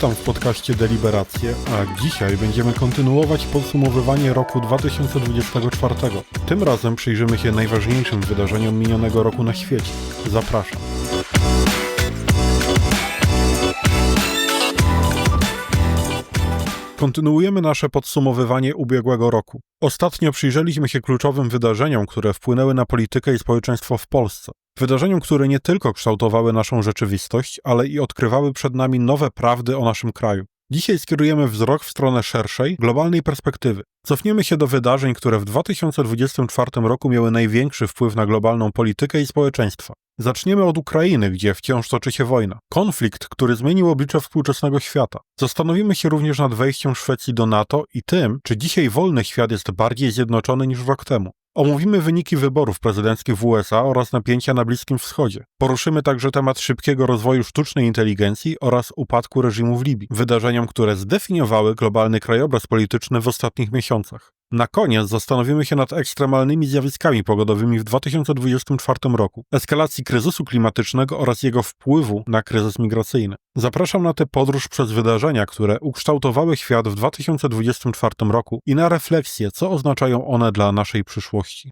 Witam w podcaście Deliberacje, a dzisiaj będziemy kontynuować podsumowywanie roku 2024. Tym razem przyjrzymy się najważniejszym wydarzeniom minionego roku na świecie. Zapraszam. Kontynuujemy nasze podsumowywanie ubiegłego roku. Ostatnio przyjrzeliśmy się kluczowym wydarzeniom, które wpłynęły na politykę i społeczeństwo w Polsce. Wydarzeniom, które nie tylko kształtowały naszą rzeczywistość, ale i odkrywały przed nami nowe prawdy o naszym kraju. Dzisiaj skierujemy wzrok w stronę szerszej, globalnej perspektywy. Cofniemy się do wydarzeń, które w 2024 roku miały największy wpływ na globalną politykę i społeczeństwo. Zaczniemy od Ukrainy, gdzie wciąż toczy się wojna. Konflikt, który zmienił oblicze współczesnego świata. Zastanowimy się również nad wejściem Szwecji do NATO i tym, czy dzisiaj wolny świat jest bardziej zjednoczony niż rok temu. Omówimy wyniki wyborów prezydenckich w USA oraz napięcia na Bliskim Wschodzie. Poruszymy także temat szybkiego rozwoju sztucznej inteligencji oraz upadku reżimu w Libii, wydarzeniom, które zdefiniowały globalny krajobraz polityczny w ostatnich miesiącach. Na koniec zastanowimy się nad ekstremalnymi zjawiskami pogodowymi w 2024 roku, eskalacji kryzysu klimatycznego oraz jego wpływu na kryzys migracyjny. Zapraszam na tę podróż przez wydarzenia, które ukształtowały świat w 2024 roku i na refleksję, co oznaczają one dla naszej przyszłości.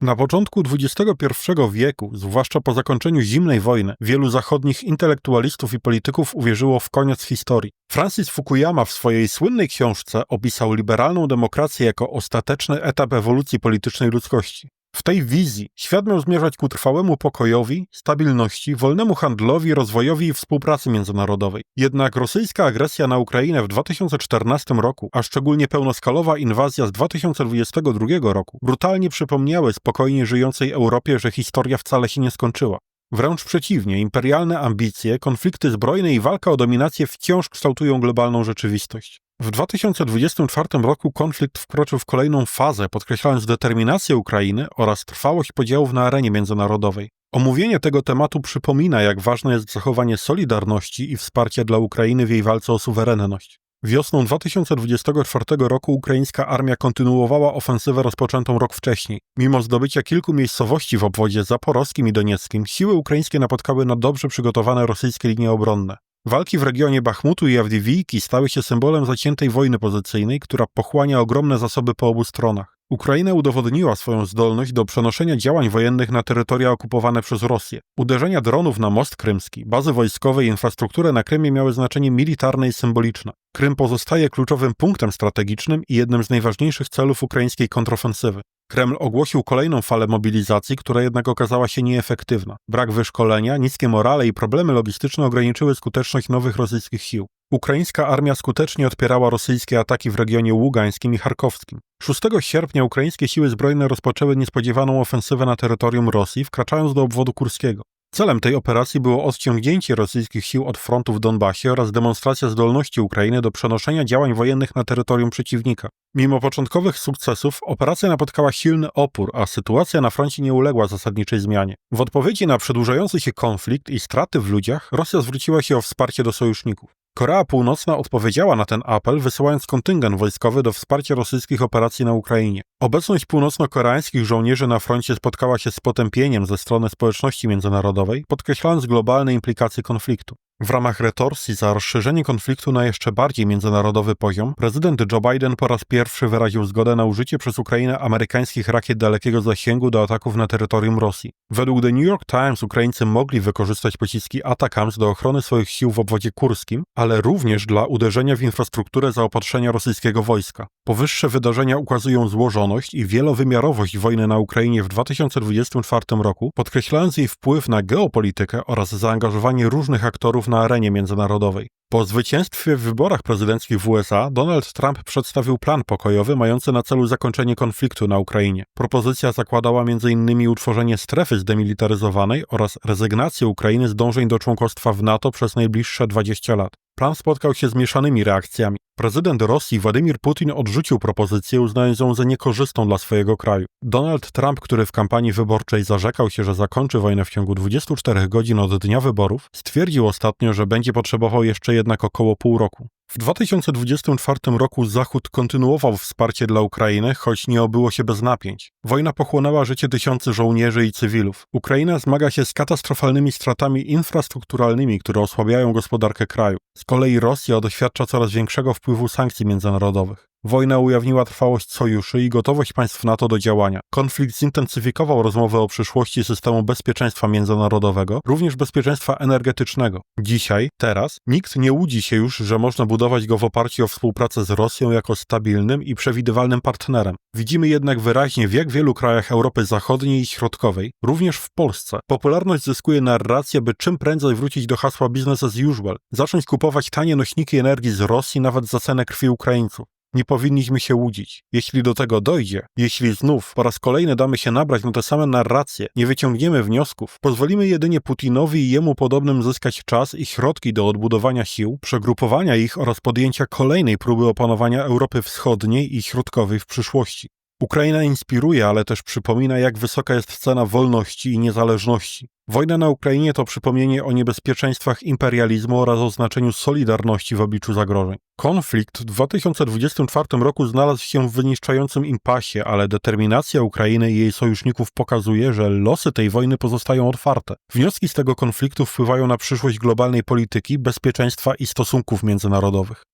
Na początku XXI wieku, zwłaszcza po zakończeniu zimnej wojny, wielu zachodnich intelektualistów i polityków uwierzyło w koniec historii. Francis Fukuyama w swojej słynnej książce opisał liberalną demokrację jako ostateczny etap ewolucji politycznej ludzkości. W tej wizji świat miał zmierzać ku trwałemu pokojowi, stabilności, wolnemu handlowi, rozwojowi i współpracy międzynarodowej. Jednak rosyjska agresja na Ukrainę w 2014 roku, a szczególnie pełnoskalowa inwazja z 2022 roku, brutalnie przypomniały spokojnie żyjącej Europie, że historia wcale się nie skończyła. Wręcz przeciwnie, imperialne ambicje, konflikty zbrojne i walka o dominację wciąż kształtują globalną rzeczywistość. W 2024 roku konflikt wkroczył w kolejną fazę, podkreślając determinację Ukrainy oraz trwałość podziałów na arenie międzynarodowej. Omówienie tego tematu przypomina, jak ważne jest zachowanie solidarności i wsparcia dla Ukrainy w jej walce o suwerenność. Wiosną 2024 roku ukraińska armia kontynuowała ofensywę rozpoczętą rok wcześniej. Mimo zdobycia kilku miejscowości w obwodzie zaporowskim i donieckim, siły ukraińskie napotkały na dobrze przygotowane rosyjskie linie obronne. Walki w regionie Bachmutu i Awdiwijki stały się symbolem zaciętej wojny pozycyjnej, która pochłania ogromne zasoby po obu stronach. Ukraina udowodniła swoją zdolność do przenoszenia działań wojennych na terytoria okupowane przez Rosję. Uderzenia dronów na most krymski, bazy wojskowe i infrastrukturę na Krymie miały znaczenie militarne i symboliczne. Krym pozostaje kluczowym punktem strategicznym i jednym z najważniejszych celów ukraińskiej kontrofensywy. Kreml ogłosił kolejną falę mobilizacji, która jednak okazała się nieefektywna. Brak wyszkolenia, niskie morale i problemy logistyczne ograniczyły skuteczność nowych rosyjskich sił. Ukraińska armia skutecznie odpierała rosyjskie ataki w regionie ługańskim i charkowskim. 6 sierpnia ukraińskie siły zbrojne rozpoczęły niespodziewaną ofensywę na terytorium Rosji, wkraczając do obwodu kurskiego. Celem tej operacji było odciągnięcie rosyjskich sił od frontu w Donbasie oraz demonstracja zdolności Ukrainy do przenoszenia działań wojennych na terytorium przeciwnika. Mimo początkowych sukcesów, operacja napotkała silny opór, a sytuacja na froncie nie uległa zasadniczej zmianie. W odpowiedzi na przedłużający się konflikt i straty w ludziach, Rosja zwróciła się o wsparcie do sojuszników. Korea Północna odpowiedziała na ten apel, wysyłając kontyngent wojskowy do wsparcia rosyjskich operacji na Ukrainie. Obecność północno-koreańskich żołnierzy na froncie spotkała się z potępieniem ze strony społeczności międzynarodowej, podkreślając globalne implikacje konfliktu. W ramach retorsji za rozszerzenie konfliktu na jeszcze bardziej międzynarodowy poziom, prezydent Joe Biden po raz pierwszy wyraził zgodę na użycie przez Ukrainę amerykańskich rakiet dalekiego zasięgu do ataków na terytorium Rosji. Według The New York Times Ukraińcy mogli wykorzystać pociski Atakams do ochrony swoich sił w obwodzie kurskim, ale również dla uderzenia w infrastrukturę zaopatrzenia rosyjskiego wojska. Powyższe wydarzenia ukazują złożoność i wielowymiarowość wojny na Ukrainie w 2024 roku, podkreślając jej wpływ na geopolitykę oraz zaangażowanie różnych aktorów na arenie międzynarodowej. Po zwycięstwie w wyborach prezydenckich w USA Donald Trump przedstawił plan pokojowy mający na celu zakończenie konfliktu na Ukrainie. Propozycja zakładała m.in. utworzenie strefy zdemilitaryzowanej oraz rezygnację Ukrainy z dążeń do członkostwa w NATO przez najbliższe 20 lat. Plan spotkał się z mieszanymi reakcjami. Prezydent Rosji Władimir Putin odrzucił propozycję, uznając ją za niekorzystną dla swojego kraju. Donald Trump, który w kampanii wyborczej zarzekał się, że zakończy wojnę w ciągu 24 godzin od dnia wyborów, stwierdził ostatnio, że będzie potrzebował jeszcze jednak około pół roku. W 2024 roku Zachód kontynuował wsparcie dla Ukrainy, choć nie obyło się bez napięć. Wojna pochłonęła życie tysięcy żołnierzy i cywilów. Ukraina zmaga się z katastrofalnymi stratami infrastrukturalnymi, które osłabiają gospodarkę kraju. Z kolei Rosja doświadcza coraz większego wpływu sankcji międzynarodowych. Wojna ujawniła trwałość sojuszy i gotowość państw NATO do działania. Konflikt zintensyfikował rozmowę o przyszłości systemu bezpieczeństwa międzynarodowego, również bezpieczeństwa energetycznego. Dzisiaj, teraz, nikt nie łudzi się już, że można budować go w oparciu o współpracę z Rosją jako stabilnym i przewidywalnym partnerem. Widzimy jednak wyraźnie, w jak wielu krajach Europy Zachodniej i Środkowej, również w Polsce, popularność zyskuje narracja, by czym prędzej wrócić do hasła business as usual, zacząć kupować tanie nośniki energii z Rosji nawet za cenę krwi Ukraińców. Nie powinniśmy się łudzić. Jeśli do tego dojdzie, jeśli znów po raz kolejny damy się nabrać na te same narracje, nie wyciągniemy wniosków, pozwolimy jedynie Putinowi i jemu podobnym zyskać czas i środki do odbudowania sił, przegrupowania ich oraz podjęcia kolejnej próby opanowania Europy Wschodniej i Środkowej w przyszłości. Ukraina inspiruje, ale też przypomina, jak wysoka jest cena wolności i niezależności. Wojna na Ukrainie to przypomnienie o niebezpieczeństwach imperializmu oraz o znaczeniu solidarności w obliczu zagrożeń. Konflikt w 2024 roku znalazł się w wyniszczającym impasie, ale determinacja Ukrainy i jej sojuszników pokazuje, że losy tej wojny pozostają otwarte. Wnioski z tego konfliktu wpływają na przyszłość globalnej polityki, bezpieczeństwa i stosunków międzynarodowych.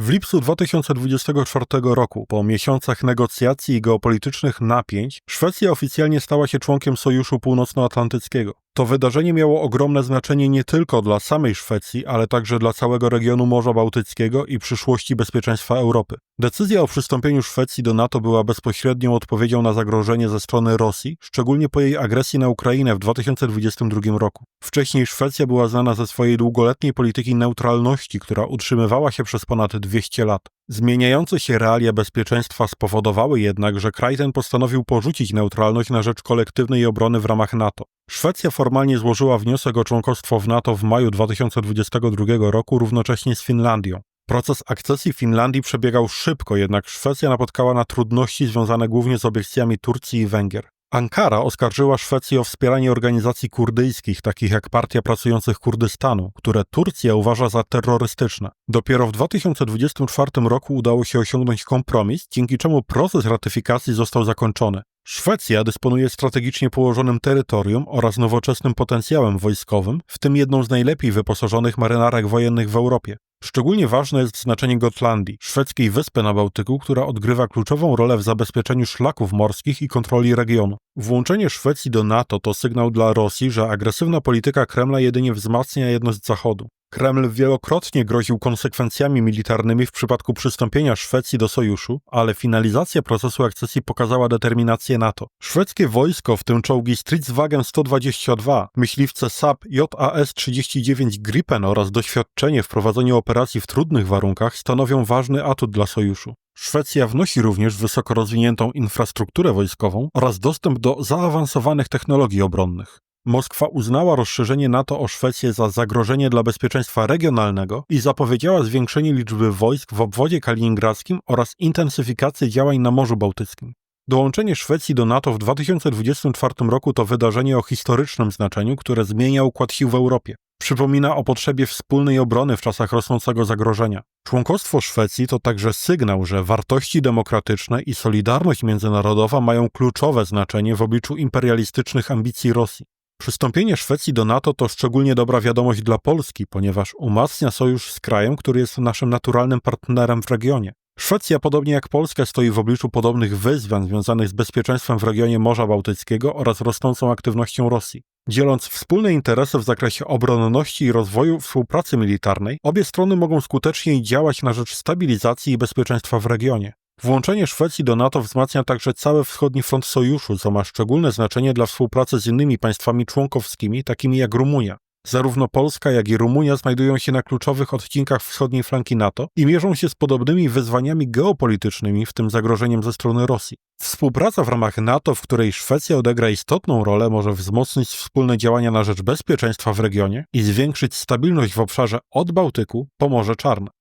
W lipcu 2024 roku, po miesiącach negocjacji i geopolitycznych napięć, Szwecja oficjalnie stała się członkiem Sojuszu Północnoatlantyckiego. To wydarzenie miało ogromne znaczenie nie tylko dla samej Szwecji, ale także dla całego regionu Morza Bałtyckiego i przyszłości bezpieczeństwa Europy. Decyzja o przystąpieniu Szwecji do NATO była bezpośrednią odpowiedzią na zagrożenie ze strony Rosji, szczególnie po jej agresji na Ukrainę w 2022 roku. Wcześniej Szwecja była znana ze swojej długoletniej polityki neutralności, która utrzymywała się przez ponad 200 lat. Zmieniające się realia bezpieczeństwa spowodowały jednak, że kraj ten postanowił porzucić neutralność na rzecz kolektywnej obrony w ramach NATO. Szwecja formalnie złożyła wniosek o członkostwo w NATO w maju 2022 roku równocześnie z Finlandią. Proces akcesji Finlandii przebiegał szybko, jednak Szwecja napotkała na trudności związane głównie z obiekcjami Turcji i Węgier. Ankara oskarżyła Szwecję o wspieranie organizacji kurdyjskich, takich jak Partia Pracujących Kurdystanu, które Turcja uważa za terrorystyczne. Dopiero w 2024 roku udało się osiągnąć kompromis, dzięki czemu proces ratyfikacji został zakończony. Szwecja dysponuje strategicznie położonym terytorium oraz nowoczesnym potencjałem wojskowym, w tym jedną z najlepiej wyposażonych marynarek wojennych w Europie. Szczególnie ważne jest znaczenie Gotlandii, szwedzkiej wyspy na Bałtyku, która odgrywa kluczową rolę w zabezpieczeniu szlaków morskich i kontroli regionu. Włączenie Szwecji do NATO to sygnał dla Rosji, że agresywna polityka Kremla jedynie wzmacnia jedność Zachodu. Kreml wielokrotnie groził konsekwencjami militarnymi w przypadku przystąpienia Szwecji do sojuszu, ale finalizacja procesu akcesji pokazała determinację NATO. Szwedzkie wojsko, w tym czołgi Stridswagen 122, myśliwce SAP JAS-39 Gripen oraz doświadczenie w prowadzeniu operacji w trudnych warunkach stanowią ważny atut dla sojuszu. Szwecja wnosi również wysoko rozwiniętą infrastrukturę wojskową oraz dostęp do zaawansowanych technologii obronnych. Moskwa uznała rozszerzenie NATO o Szwecję za zagrożenie dla bezpieczeństwa regionalnego i zapowiedziała zwiększenie liczby wojsk w obwodzie kaliningradzkim oraz intensyfikację działań na Morzu Bałtyckim. Dołączenie Szwecji do NATO w 2024 roku to wydarzenie o historycznym znaczeniu, które zmienia układ sił w Europie. Przypomina o potrzebie wspólnej obrony w czasach rosnącego zagrożenia. Członkostwo Szwecji to także sygnał, że wartości demokratyczne i solidarność międzynarodowa mają kluczowe znaczenie w obliczu imperialistycznych ambicji Rosji. Przystąpienie Szwecji do NATO to szczególnie dobra wiadomość dla Polski, ponieważ umacnia sojusz z krajem, który jest naszym naturalnym partnerem w regionie. Szwecja, podobnie jak Polska, stoi w obliczu podobnych wyzwań związanych z bezpieczeństwem w regionie Morza Bałtyckiego oraz rosnącą aktywnością Rosji. Dzieląc wspólne interesy w zakresie obronności i rozwoju współpracy militarnej, obie strony mogą skuteczniej działać na rzecz stabilizacji i bezpieczeństwa w regionie. Włączenie Szwecji do NATO wzmacnia także cały wschodni front sojuszu, co ma szczególne znaczenie dla współpracy z innymi państwami członkowskimi, takimi jak Rumunia. Zarówno Polska, jak i Rumunia znajdują się na kluczowych odcinkach wschodniej flanki NATO i mierzą się z podobnymi wyzwaniami geopolitycznymi, w tym zagrożeniem ze strony Rosji. Współpraca w ramach NATO, w której Szwecja odegra istotną rolę, może wzmocnić wspólne działania na rzecz bezpieczeństwa w regionie i zwiększyć stabilność w obszarze od Bałtyku po Morze Czarne.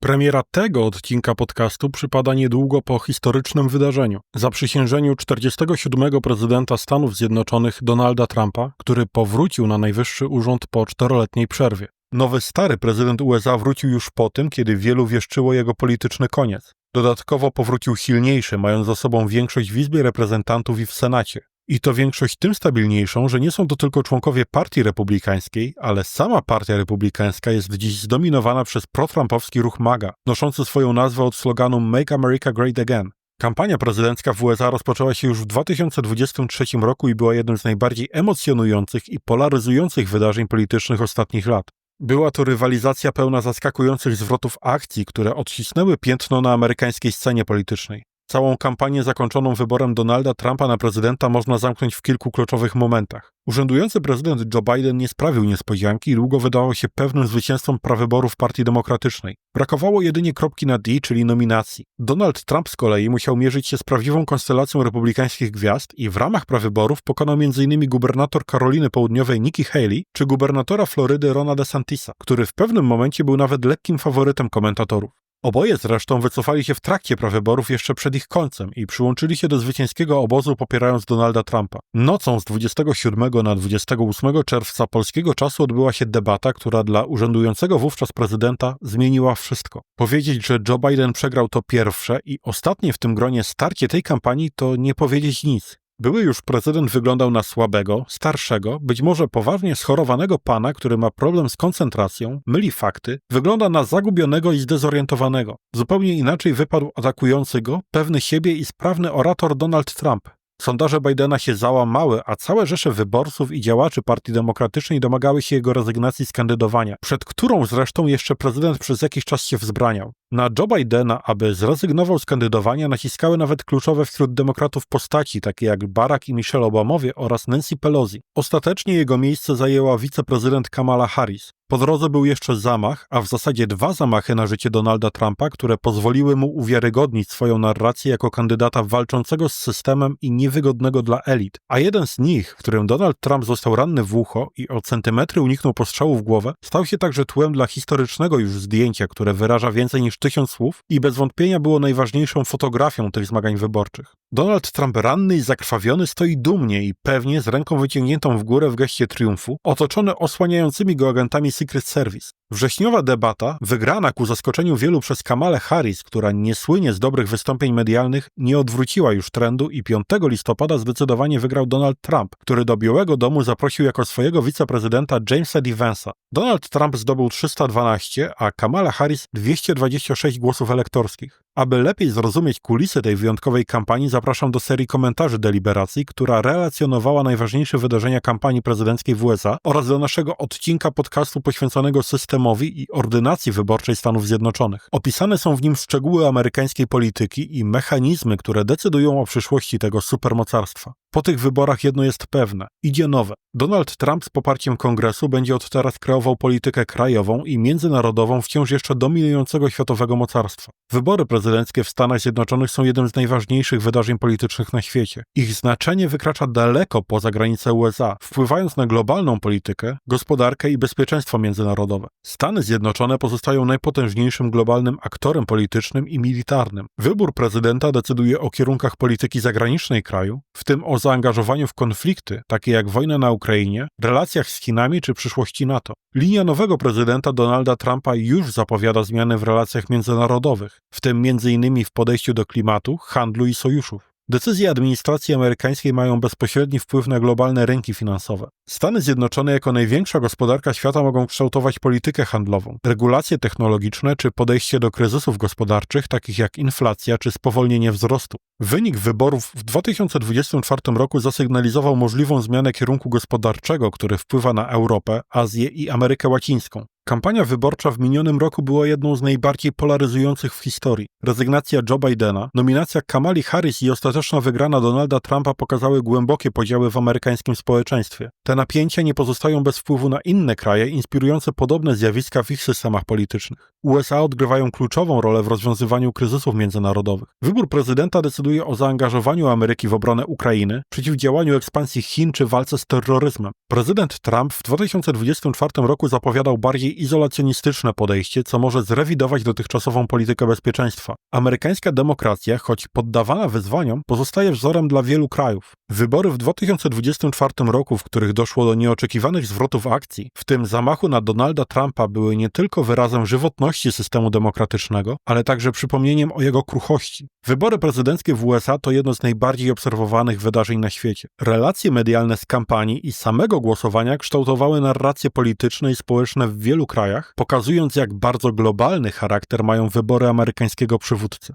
Premiera tego odcinka podcastu przypada niedługo po historycznym wydarzeniu zaprzysiężeniu 47. prezydenta Stanów Zjednoczonych Donalda Trumpa, który powrócił na najwyższy urząd po czteroletniej przerwie. Nowy stary prezydent USA wrócił już po tym, kiedy wielu wieszczyło jego polityczny koniec. Dodatkowo powrócił silniejszy, mając za sobą większość w Izbie Reprezentantów i w Senacie. I to większość tym stabilniejszą, że nie są to tylko członkowie Partii Republikańskiej, ale sama Partia Republikańska jest dziś zdominowana przez protrumpowski ruch MAGA, noszący swoją nazwę od sloganu Make America Great Again. Kampania prezydencka w USA rozpoczęła się już w 2023 roku i była jednym z najbardziej emocjonujących i polaryzujących wydarzeń politycznych ostatnich lat. Była to rywalizacja pełna zaskakujących zwrotów akcji, które odcisnęły piętno na amerykańskiej scenie politycznej. Całą kampanię zakończoną wyborem Donalda Trumpa na prezydenta można zamknąć w kilku kluczowych momentach. Urzędujący prezydent Joe Biden nie sprawił niespodzianki i długo wydawał się pewnym zwycięzcą prawyborów Partii Demokratycznej. Brakowało jedynie kropki na D, czyli nominacji. Donald Trump z kolei musiał mierzyć się z prawdziwą konstelacją republikańskich gwiazd i w ramach prawyborów pokonał m.in. gubernator Karoliny Południowej Nikki Haley czy gubernatora Florydy Rona DeSantisa, który w pewnym momencie był nawet lekkim faworytem komentatorów. Oboje zresztą wycofali się w trakcie prawyborów jeszcze przed ich końcem i przyłączyli się do zwycięskiego obozu popierając Donalda Trumpa. Nocą z 27 na 28 czerwca polskiego czasu odbyła się debata, która dla urzędującego wówczas prezydenta zmieniła wszystko. Powiedzieć, że Joe Biden przegrał to pierwsze i ostatnie w tym gronie starcie tej kampanii to nie powiedzieć nic. Były już prezydent wyglądał na słabego, starszego, być może poważnie schorowanego pana, który ma problem z koncentracją, myli fakty, wygląda na zagubionego i zdezorientowanego. Zupełnie inaczej wypadł atakujący go, pewny siebie i sprawny orator Donald Trump. Sondaże Bidena się załamały, a całe rzesze wyborców i działaczy Partii Demokratycznej domagały się jego rezygnacji z kandydowania, przed którą zresztą jeszcze prezydent przez jakiś czas się wzbraniał. Na Joe Bidena, aby zrezygnował z kandydowania, naciskały nawet kluczowe wśród demokratów postaci, takie jak Barack i Michelle Obamowie oraz Nancy Pelosi. Ostatecznie jego miejsce zajęła wiceprezydent Kamala Harris. Po drodze był jeszcze zamach, a w zasadzie dwa zamachy na życie Donalda Trumpa, które pozwoliły mu uwiarygodnić swoją narrację jako kandydata walczącego z systemem i niewygodnego dla elit. A jeden z nich, w którym Donald Trump został ranny w ucho i o centymetry uniknął postrzału w głowę, stał się także tłem dla historycznego już zdjęcia, które wyraża więcej niż tysiąc słów i bez wątpienia było najważniejszą fotografią tych zmagań wyborczych. Donald Trump ranny i zakrwawiony stoi dumnie i pewnie z ręką wyciągniętą w górę w geście triumfu, otoczony osłaniającymi go agentami Secret Service. Wrześniowa debata, wygrana ku zaskoczeniu wielu przez Kamalę Harris, która nie słynie z dobrych wystąpień medialnych, nie odwróciła już trendu i 5 listopada zdecydowanie wygrał Donald Trump, który do Białego Domu zaprosił jako swojego wiceprezydenta Jamesa Devansa. Donald Trump zdobył 312, a Kamala Harris 226 głosów elektorskich. Aby lepiej zrozumieć kulisy tej wyjątkowej kampanii, zapraszam do serii komentarzy deliberacji, która relacjonowała najważniejsze wydarzenia kampanii prezydenckiej w USA oraz do naszego odcinka podcastu poświęconego systemowi i ordynacji wyborczej Stanów Zjednoczonych. Opisane są w nim szczegóły amerykańskiej polityki i mechanizmy, które decydują o przyszłości tego supermocarstwa. Po tych wyborach jedno jest pewne idzie nowe. Donald Trump z poparciem kongresu będzie od teraz kreował politykę krajową i międzynarodową wciąż jeszcze dominującego światowego mocarstwa. Wybory prezydenckie w Stanach Zjednoczonych są jednym z najważniejszych wydarzeń politycznych na świecie. Ich znaczenie wykracza daleko poza granice USA, wpływając na globalną politykę, gospodarkę i bezpieczeństwo międzynarodowe. Stany Zjednoczone pozostają najpotężniejszym globalnym aktorem politycznym i militarnym. Wybór prezydenta decyduje o kierunkach polityki zagranicznej kraju, w tym o zaangażowaniu w konflikty, takie jak wojna na Ukrainie, relacjach z Chinami czy przyszłości NATO. Linia nowego prezydenta Donalda Trumpa już zapowiada zmiany w relacjach międzynarodowych, w tym m.in. w podejściu do klimatu, handlu i sojuszów. Decyzje administracji amerykańskiej mają bezpośredni wpływ na globalne rynki finansowe. Stany Zjednoczone jako największa gospodarka świata mogą kształtować politykę handlową, regulacje technologiczne czy podejście do kryzysów gospodarczych, takich jak inflacja czy spowolnienie wzrostu. Wynik wyborów w 2024 roku zasygnalizował możliwą zmianę kierunku gospodarczego, który wpływa na Europę, Azję i Amerykę Łacińską. Kampania wyborcza w minionym roku była jedną z najbardziej polaryzujących w historii. Rezygnacja Joe Bidena, nominacja Kamali Harris i ostateczna wygrana Donalda Trumpa pokazały głębokie podziały w amerykańskim społeczeństwie. Te napięcia nie pozostają bez wpływu na inne kraje, inspirujące podobne zjawiska w ich systemach politycznych. USA odgrywają kluczową rolę w rozwiązywaniu kryzysów międzynarodowych. Wybór prezydenta decyduje o zaangażowaniu Ameryki w obronę Ukrainy, przeciwdziałaniu ekspansji Chin czy walce z terroryzmem. Prezydent Trump w 2024 roku zapowiadał bardziej izolacjonistyczne podejście, co może zrewidować dotychczasową politykę bezpieczeństwa. Amerykańska demokracja, choć poddawana wyzwaniom, pozostaje wzorem dla wielu krajów. Wybory w 2024 roku, w których doszło do nieoczekiwanych zwrotów akcji, w tym zamachu na Donalda Trumpa, były nie tylko wyrazem żywotności systemu demokratycznego, ale także przypomnieniem o jego kruchości. Wybory prezydenckie w USA to jedno z najbardziej obserwowanych wydarzeń na świecie. Relacje medialne z kampanii i samego głosowania kształtowały narracje polityczne i społeczne w wielu krajach, pokazując jak bardzo globalny charakter mają wybory amerykańskiego przywódcy.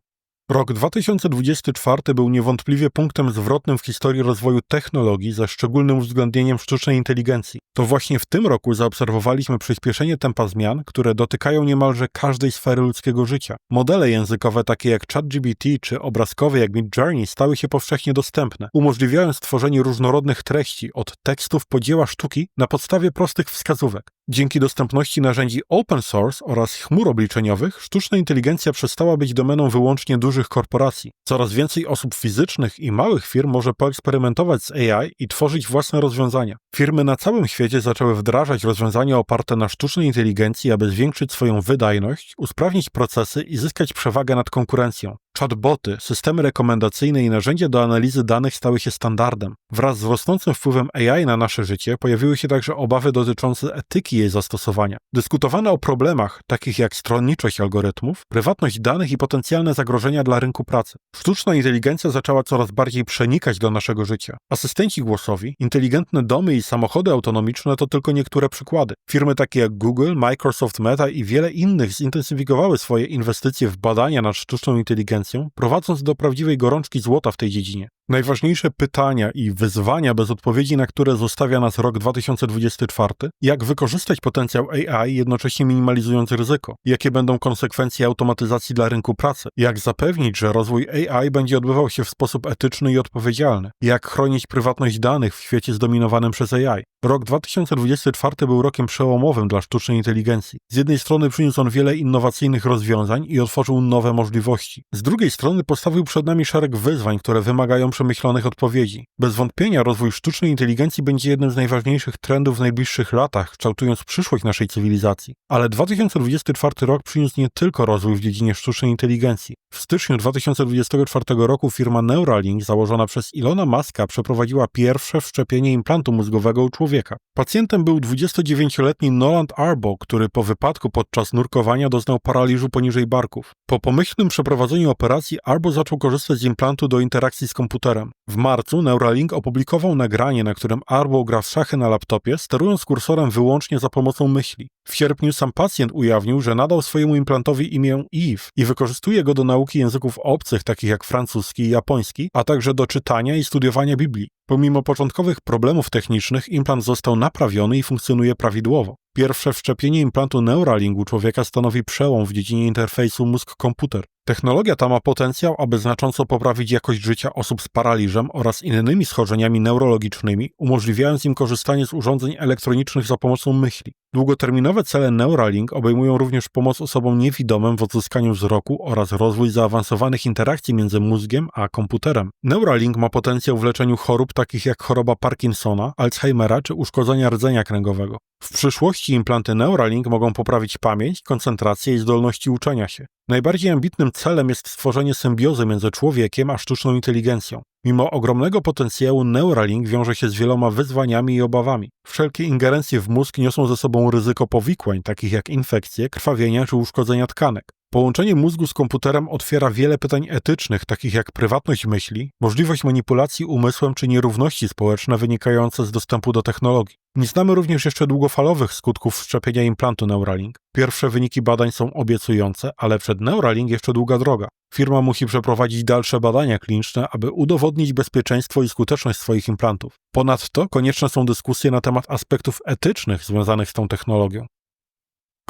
Rok 2024 był niewątpliwie punktem zwrotnym w historii rozwoju technologii ze szczególnym uwzględnieniem sztucznej inteligencji. To właśnie w tym roku zaobserwowaliśmy przyspieszenie tempa zmian, które dotykają niemalże każdej sfery ludzkiego życia. Modele językowe takie jak ChatGPT czy obrazkowe jak Midjourney stały się powszechnie dostępne, umożliwiając tworzenie różnorodnych treści od tekstów po dzieła sztuki na podstawie prostych wskazówek. Dzięki dostępności narzędzi open source oraz chmur obliczeniowych, sztuczna inteligencja przestała być domeną wyłącznie dużych korporacji. Coraz więcej osób fizycznych i małych firm może poeksperymentować z AI i tworzyć własne rozwiązania. Firmy na całym świecie zaczęły wdrażać rozwiązania oparte na sztucznej inteligencji, aby zwiększyć swoją wydajność, usprawnić procesy i zyskać przewagę nad konkurencją. Chatboty, systemy rekomendacyjne i narzędzia do analizy danych stały się standardem. Wraz z rosnącym wpływem AI na nasze życie pojawiły się także obawy dotyczące etyki jej zastosowania. Dyskutowano o problemach takich jak stronniczość algorytmów, prywatność danych i potencjalne zagrożenia dla rynku pracy. Sztuczna inteligencja zaczęła coraz bardziej przenikać do naszego życia. Asystenci głosowi, inteligentne domy i samochody autonomiczne to tylko niektóre przykłady. Firmy takie jak Google, Microsoft Meta i wiele innych zintensyfikowały swoje inwestycje w badania nad sztuczną inteligencją prowadząc do prawdziwej gorączki złota w tej dziedzinie. Najważniejsze pytania i wyzwania, bez odpowiedzi na które zostawia nas rok 2024, jak wykorzystać potencjał AI, jednocześnie minimalizując ryzyko, jakie będą konsekwencje automatyzacji dla rynku pracy, jak zapewnić, że rozwój AI będzie odbywał się w sposób etyczny i odpowiedzialny, jak chronić prywatność danych w świecie zdominowanym przez AI. Rok 2024 był rokiem przełomowym dla sztucznej inteligencji. Z jednej strony przyniósł on wiele innowacyjnych rozwiązań i otworzył nowe możliwości. Z drugiej strony postawił przed nami szereg wyzwań, które wymagają przemyślanych odpowiedzi. Bez wątpienia rozwój sztucznej inteligencji będzie jednym z najważniejszych trendów w najbliższych latach, kształtując przyszłość naszej cywilizacji. Ale 2024 rok przyniósł nie tylko rozwój w dziedzinie sztucznej inteligencji. W styczniu 2024 roku firma Neuralink, założona przez Ilona Maska, przeprowadziła pierwsze wszczepienie implantu mózgowego u człowieka. Pacjentem był 29-letni Noland Arbo, który po wypadku podczas nurkowania doznał paraliżu poniżej barków. Po pomyślnym przeprowadzeniu operacji Arbo zaczął korzystać z implantu do interakcji z komputerem. W marcu Neuralink opublikował nagranie, na którym Arbo gra w szachy na laptopie, sterując kursorem wyłącznie za pomocą myśli. W sierpniu sam pacjent ujawnił, że nadał swojemu implantowi imię Eve i wykorzystuje go do nauki języków obcych, takich jak francuski i japoński, a także do czytania i studiowania Biblii. Pomimo początkowych problemów technicznych, implant został naprawiony i funkcjonuje prawidłowo. Pierwsze wszczepienie implantu Neuralink u człowieka stanowi przełom w dziedzinie interfejsu mózg-komputer. Technologia ta ma potencjał, aby znacząco poprawić jakość życia osób z paraliżem oraz innymi schorzeniami neurologicznymi, umożliwiając im korzystanie z urządzeń elektronicznych za pomocą myśli. Długoterminowe cele Neuralink obejmują również pomoc osobom niewidomym w odzyskaniu wzroku oraz rozwój zaawansowanych interakcji między mózgiem a komputerem. Neuralink ma potencjał w leczeniu chorób takich jak choroba Parkinsona, Alzheimera czy uszkodzenia rdzenia kręgowego. W przyszłości implanty Neuralink mogą poprawić pamięć, koncentrację i zdolności uczenia się. Najbardziej ambitnym celem jest stworzenie symbiozy między człowiekiem a sztuczną inteligencją. Mimo ogromnego potencjału Neuralink wiąże się z wieloma wyzwaniami i obawami. Wszelkie ingerencje w mózg niosą ze sobą ryzyko powikłań, takich jak infekcje, krwawienia czy uszkodzenia tkanek. Połączenie mózgu z komputerem otwiera wiele pytań etycznych, takich jak prywatność myśli, możliwość manipulacji umysłem czy nierówności społeczne wynikające z dostępu do technologii. Nie znamy również jeszcze długofalowych skutków wszczepienia implantu Neuralink. Pierwsze wyniki badań są obiecujące, ale przed Neuralink jeszcze długa droga. Firma musi przeprowadzić dalsze badania kliniczne, aby udowodnić bezpieczeństwo i skuteczność swoich implantów. Ponadto konieczne są dyskusje na temat aspektów etycznych związanych z tą technologią.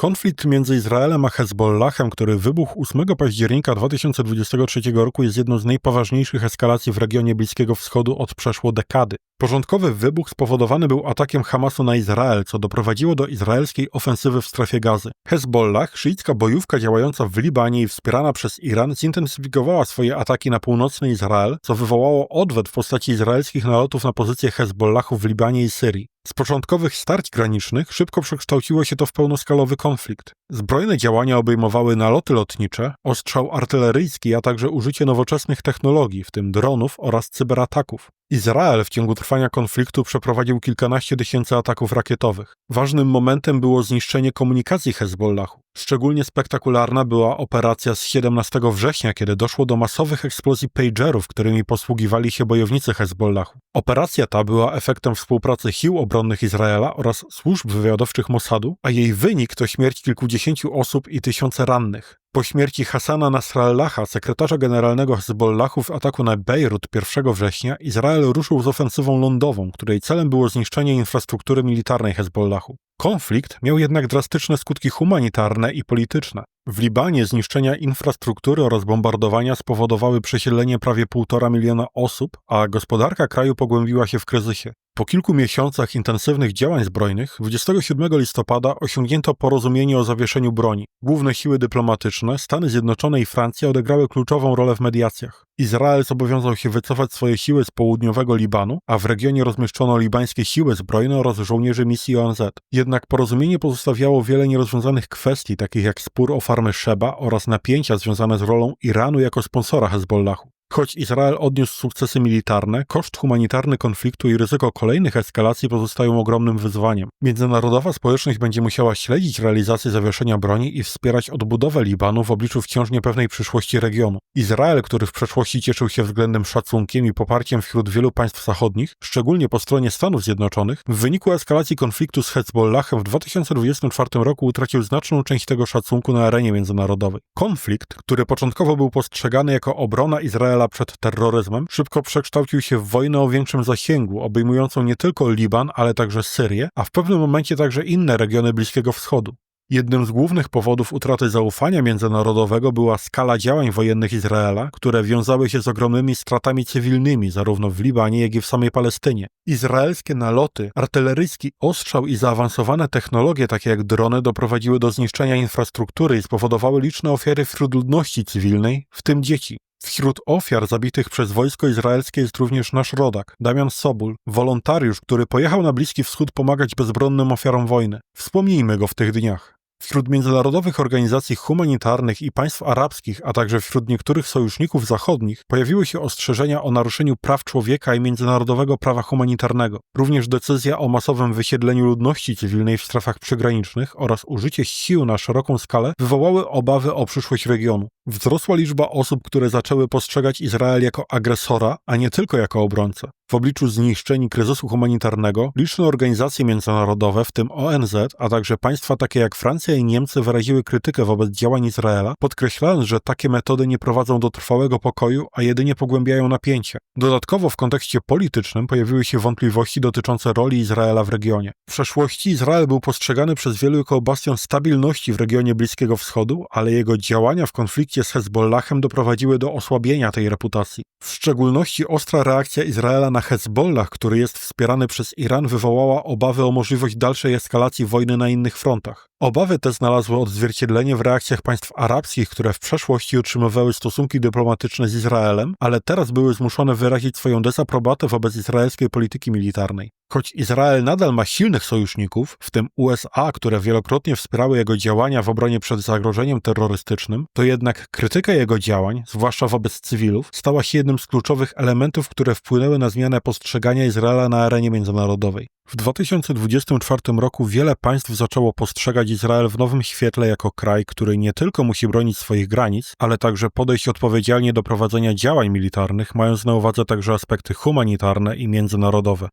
Konflikt między Izraelem a Hezbollahem, który wybuchł 8 października 2023 roku, jest jedną z najpoważniejszych eskalacji w regionie Bliskiego Wschodu od przeszło dekady. Porządkowy wybuch spowodowany był atakiem Hamasu na Izrael, co doprowadziło do izraelskiej ofensywy w strefie gazy. Hezbollah, szyicka bojówka działająca w Libanie i wspierana przez Iran, zintensyfikowała swoje ataki na północny Izrael, co wywołało odwet w postaci izraelskich nalotów na pozycje Hezbollahu w Libanie i Syrii. Z początkowych starć granicznych szybko przekształciło się to w pełnoskalowy konflikt. Zbrojne działania obejmowały naloty lotnicze, ostrzał artyleryjski, a także użycie nowoczesnych technologii, w tym dronów oraz cyberataków. Izrael w ciągu trwania konfliktu przeprowadził kilkanaście tysięcy ataków rakietowych. Ważnym momentem było zniszczenie komunikacji Hezbollahu. Szczególnie spektakularna była operacja z 17 września, kiedy doszło do masowych eksplozji pagerów, którymi posługiwali się bojownicy Hezbollahu. Operacja ta była efektem współpracy sił obronnych Izraela oraz służb wywiadowczych Mossadu, a jej wynik to śmierć kilkudziesięciu osób i tysiące rannych. Po śmierci Hassana Nasrallaha, sekretarza generalnego Hezbollahu w ataku na Bejrut 1 września, Izrael ruszył z ofensywą lądową, której celem było zniszczenie infrastruktury militarnej Hezbollahu. Konflikt miał jednak drastyczne skutki humanitarne i polityczne. W Libanie zniszczenia infrastruktury oraz bombardowania spowodowały przesiedlenie prawie półtora miliona osób, a gospodarka kraju pogłębiła się w kryzysie. Po kilku miesiącach intensywnych działań zbrojnych, 27 listopada osiągnięto porozumienie o zawieszeniu broni. Główne siły dyplomatyczne, Stany Zjednoczone i Francja odegrały kluczową rolę w mediacjach. Izrael zobowiązał się wycofać swoje siły z południowego Libanu, a w regionie rozmieszczono libańskie siły zbrojne oraz żołnierzy misji ONZ. Jednak porozumienie pozostawiało wiele nierozwiązanych kwestii, takich jak spór o farmy Sheba oraz napięcia związane z rolą Iranu jako sponsora Hezbollahu. Choć Izrael odniósł sukcesy militarne, koszt humanitarny konfliktu i ryzyko kolejnych eskalacji pozostają ogromnym wyzwaniem. Międzynarodowa społeczność będzie musiała śledzić realizację zawieszenia broni i wspierać odbudowę Libanu w obliczu wciąż niepewnej przyszłości regionu. Izrael, który w przeszłości cieszył się względem szacunkiem i poparciem wśród wielu państw zachodnich, szczególnie po stronie Stanów Zjednoczonych, w wyniku eskalacji konfliktu z Hezbollahem w 2024 roku utracił znaczną część tego szacunku na arenie międzynarodowej. Konflikt, który początkowo był postrzegany jako obrona Izraela przed terroryzmem, szybko przekształcił się w wojnę o większym zasięgu, obejmującą nie tylko Liban, ale także Syrię, a w pewnym momencie także inne regiony Bliskiego Wschodu. Jednym z głównych powodów utraty zaufania międzynarodowego była skala działań wojennych Izraela, które wiązały się z ogromnymi stratami cywilnymi zarówno w Libanie, jak i w samej Palestynie. Izraelskie naloty, artyleryjski ostrzał i zaawansowane technologie takie jak drony doprowadziły do zniszczenia infrastruktury i spowodowały liczne ofiary wśród ludności cywilnej, w tym dzieci. Wśród ofiar zabitych przez wojsko izraelskie jest również nasz rodak, Damian Sobul, wolontariusz, który pojechał na Bliski Wschód pomagać bezbronnym ofiarom wojny. Wspomnijmy go w tych dniach. Wśród międzynarodowych organizacji humanitarnych i państw arabskich, a także wśród niektórych sojuszników zachodnich, pojawiły się ostrzeżenia o naruszeniu praw człowieka i międzynarodowego prawa humanitarnego. Również decyzja o masowym wysiedleniu ludności cywilnej w strefach przygranicznych oraz użycie sił na szeroką skalę wywołały obawy o przyszłość regionu. Wzrosła liczba osób, które zaczęły postrzegać Izrael jako agresora, a nie tylko jako obrońcę. W obliczu zniszczeń i kryzysu humanitarnego liczne organizacje międzynarodowe, w tym ONZ, a także państwa takie jak Francja i Niemcy wyraziły krytykę wobec działań Izraela, podkreślając, że takie metody nie prowadzą do trwałego pokoju, a jedynie pogłębiają napięcie. Dodatkowo w kontekście politycznym pojawiły się wątpliwości dotyczące roli Izraela w regionie. W przeszłości Izrael był postrzegany przez wielu jako bastion stabilności w regionie Bliskiego Wschodu, ale jego działania w konflikcie z Hezbollahem doprowadziły do osłabienia tej reputacji. W szczególności ostra reakcja Izraela na Hezbollah, który jest wspierany przez Iran, wywołała obawy o możliwość dalszej eskalacji wojny na innych frontach. Obawy te znalazły odzwierciedlenie w reakcjach państw arabskich, które w przeszłości utrzymywały stosunki dyplomatyczne z Izraelem, ale teraz były zmuszone wyrazić swoją dezaprobatę wobec izraelskiej polityki militarnej. Choć Izrael nadal ma silnych sojuszników, w tym USA, które wielokrotnie wspierały jego działania w obronie przed zagrożeniem terrorystycznym, to jednak krytyka jego działań, zwłaszcza wobec cywilów, stała się jednym z kluczowych elementów, które wpłynęły na zmianę postrzegania Izraela na arenie międzynarodowej. W 2024 roku wiele państw zaczęło postrzegać Izrael w nowym świetle jako kraj, który nie tylko musi bronić swoich granic, ale także podejść odpowiedzialnie do prowadzenia działań militarnych, mając na uwadze także aspekty humanitarne i międzynarodowe.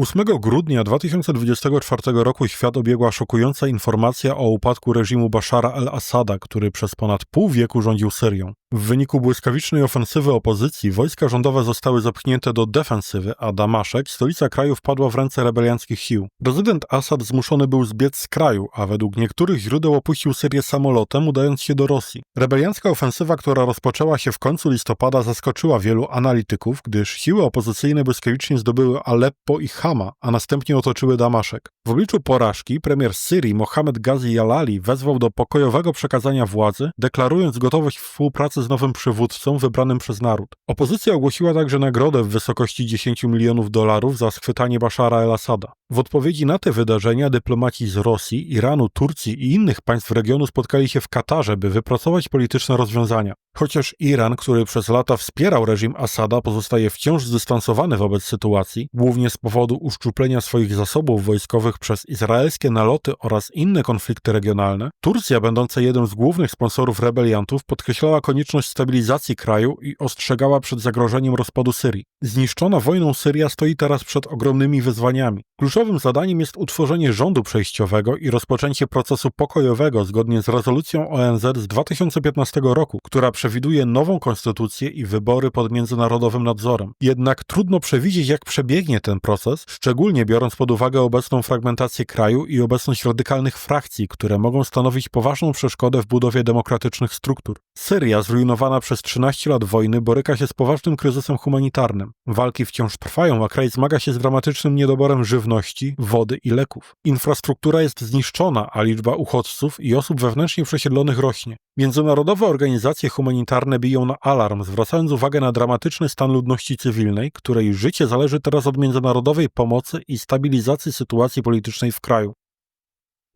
8 grudnia 2024 roku świat obiegła szokująca informacja o upadku reżimu Bashara al-Assada, który przez ponad pół wieku rządził Syrią. W wyniku błyskawicznej ofensywy opozycji wojska rządowe zostały zepchnięte do defensywy, a Damaszek, stolica kraju, wpadła w ręce rebelianckich sił. Prezydent Assad zmuszony był zbiec z kraju, a według niektórych źródeł opuścił Syrię samolotem, udając się do Rosji. Rebeliancka ofensywa, która rozpoczęła się w końcu listopada, zaskoczyła wielu analityków, gdyż siły opozycyjne błyskawicznie zdobyły Aleppo i Hama, a następnie otoczyły Damaszek. W obliczu porażki premier Syrii Mohamed Ghazi Jalali wezwał do pokojowego przekazania władzy, deklarując gotowość współpracy z nowym przywódcą wybranym przez naród. Opozycja ogłosiła także nagrodę w wysokości 10 milionów dolarów za schwytanie Bashara el-Assada. W odpowiedzi na te wydarzenia dyplomaci z Rosji, Iranu, Turcji i innych państw regionu spotkali się w Katarze, by wypracować polityczne rozwiązania. Chociaż Iran, który przez lata wspierał reżim Asada, pozostaje wciąż zdystansowany wobec sytuacji, głównie z powodu uszczuplenia swoich zasobów wojskowych przez izraelskie naloty oraz inne konflikty regionalne, Turcja, będąca jednym z głównych sponsorów rebeliantów, podkreślała konieczność stabilizacji kraju i ostrzegała przed zagrożeniem rozpadu Syrii. Zniszczona wojną Syria stoi teraz przed ogromnymi wyzwaniami. Kluczowym zadaniem jest utworzenie rządu przejściowego i rozpoczęcie procesu pokojowego zgodnie z rezolucją ONZ z 2015 roku, która przewiduje nową konstytucję i wybory pod międzynarodowym nadzorem. Jednak trudno przewidzieć, jak przebiegnie ten proces, szczególnie biorąc pod uwagę obecną fragmentację kraju i obecność radykalnych frakcji, które mogą stanowić poważną przeszkodę w budowie demokratycznych struktur. Syria, zrujnowana przez 13 lat wojny, boryka się z poważnym kryzysem humanitarnym. Walki wciąż trwają, a kraj zmaga się z dramatycznym niedoborem żywności, wody i leków. Infrastruktura jest zniszczona, a liczba uchodźców i osób wewnętrznie przesiedlonych rośnie. Międzynarodowe organizacje humanitarne biją na alarm, zwracając uwagę na dramatyczny stan ludności cywilnej, której życie zależy teraz od międzynarodowej pomocy i stabilizacji sytuacji politycznej w kraju.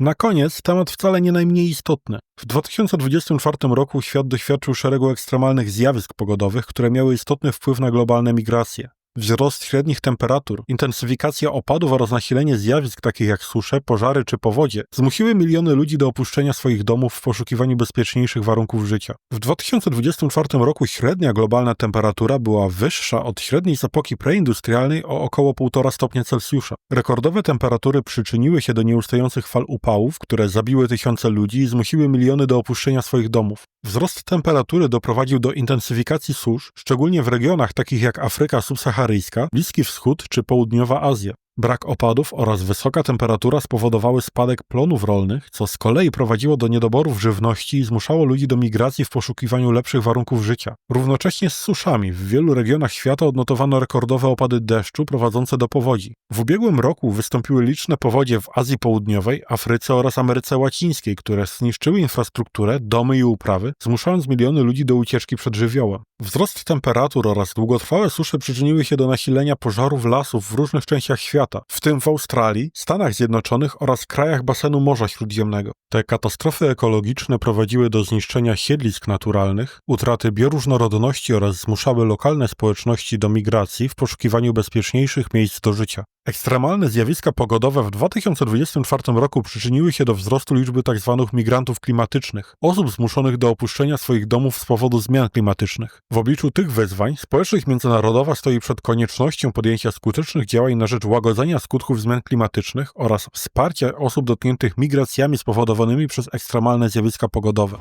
Na koniec temat wcale nie najmniej istotny. W 2024 roku świat doświadczył szeregu ekstremalnych zjawisk pogodowych, które miały istotny wpływ na globalne migracje. Wzrost średnich temperatur, intensyfikacja opadów oraz nasilenie zjawisk takich jak susze, pożary czy powodzie zmusiły miliony ludzi do opuszczenia swoich domów w poszukiwaniu bezpieczniejszych warunków życia. W 2024 roku średnia globalna temperatura była wyższa od średniej z epoki preindustrialnej o około 1,5 stopnia Celsjusza. Rekordowe temperatury przyczyniły się do nieustających fal upałów, które zabiły tysiące ludzi i zmusiły miliony do opuszczenia swoich domów. Wzrost temperatury doprowadził do intensyfikacji susz, szczególnie w regionach takich jak Afryka subsaharyjska, Bliski Wschód czy Południowa Azja. Brak opadów oraz wysoka temperatura spowodowały spadek plonów rolnych, co z kolei prowadziło do niedoborów żywności i zmuszało ludzi do migracji w poszukiwaniu lepszych warunków życia. Równocześnie z suszami w wielu regionach świata odnotowano rekordowe opady deszczu prowadzące do powodzi. W ubiegłym roku wystąpiły liczne powodzie w Azji Południowej, Afryce oraz Ameryce Łacińskiej, które zniszczyły infrastrukturę, domy i uprawy, zmuszając miliony ludzi do ucieczki przed żywiołem. Wzrost temperatur oraz długotrwałe susze przyczyniły się do nasilenia pożarów lasów w różnych częściach świata w tym w Australii, Stanach Zjednoczonych oraz krajach basenu Morza Śródziemnego. Te katastrofy ekologiczne prowadziły do zniszczenia siedlisk naturalnych, utraty bioróżnorodności oraz zmuszały lokalne społeczności do migracji w poszukiwaniu bezpieczniejszych miejsc do życia. Ekstremalne zjawiska pogodowe w 2024 roku przyczyniły się do wzrostu liczby tzw. migrantów klimatycznych, osób zmuszonych do opuszczenia swoich domów z powodu zmian klimatycznych. W obliczu tych wyzwań społeczność międzynarodowa stoi przed koniecznością podjęcia skutecznych działań na rzecz łagodzenia skutków zmian klimatycznych oraz wsparcia osób dotkniętych migracjami spowodowanymi przez ekstremalne zjawiska pogodowe.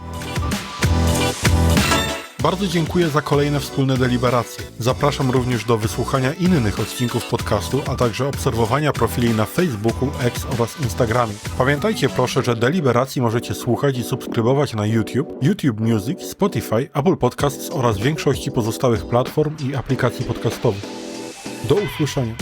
Bardzo dziękuję za kolejne wspólne deliberacje. Zapraszam również do wysłuchania innych odcinków podcastu, a także obserwowania profili na Facebooku, X oraz Instagramie. Pamiętajcie proszę, że deliberacji możecie słuchać i subskrybować na YouTube, YouTube Music, Spotify, Apple Podcasts oraz większości pozostałych platform i aplikacji podcastowych. Do usłyszenia.